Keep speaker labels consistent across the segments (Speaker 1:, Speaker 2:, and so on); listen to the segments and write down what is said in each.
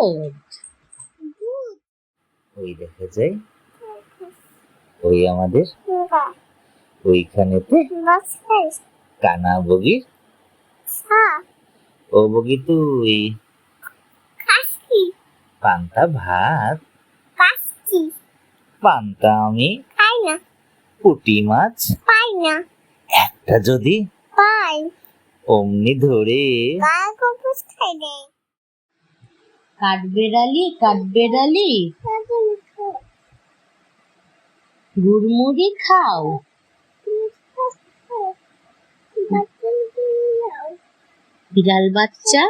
Speaker 1: দুধ
Speaker 2: ওই দেখা যায় ওই আমাদের ওইখানেতে কানা বগির। ও বগি তুই। পান্তা ভাত। পান্তা আমি।
Speaker 1: খাই না
Speaker 2: পুটি মাছ।
Speaker 1: পাই না
Speaker 2: একটা যদি।
Speaker 1: পাই।
Speaker 2: অমনি ধরে।
Speaker 1: গা কপুস খাই নেই
Speaker 3: কাঠবেড়ালি কাঠবেড়ালি। গুড়মুড়ি খাও। বিড়াল বাচ্চা?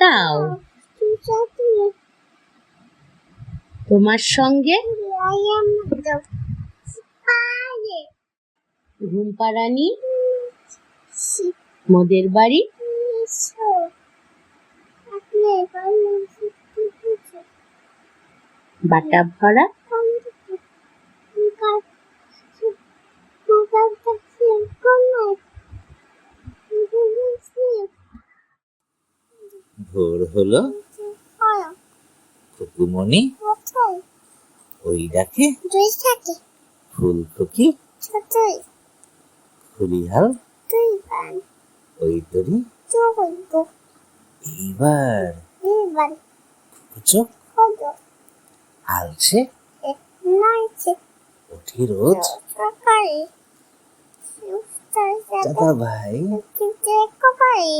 Speaker 3: তাও। তোমার সঙ্গে? ঘুম পাড়ানি মোদের বাড়ি? বাটা ভরা।
Speaker 2: ভোর হলো। খুকুমনি ওই ডাকে ফুলকপি
Speaker 1: ছোটই
Speaker 2: ফুলিহাল ওই তরি
Speaker 1: চোখ
Speaker 2: এইবার
Speaker 1: বুঝছ?
Speaker 2: আলছে।
Speaker 1: নয়ছে
Speaker 2: উঠি রোজ।
Speaker 1: সকালে
Speaker 2: দাদা ভাই
Speaker 1: কিন্তু কপালে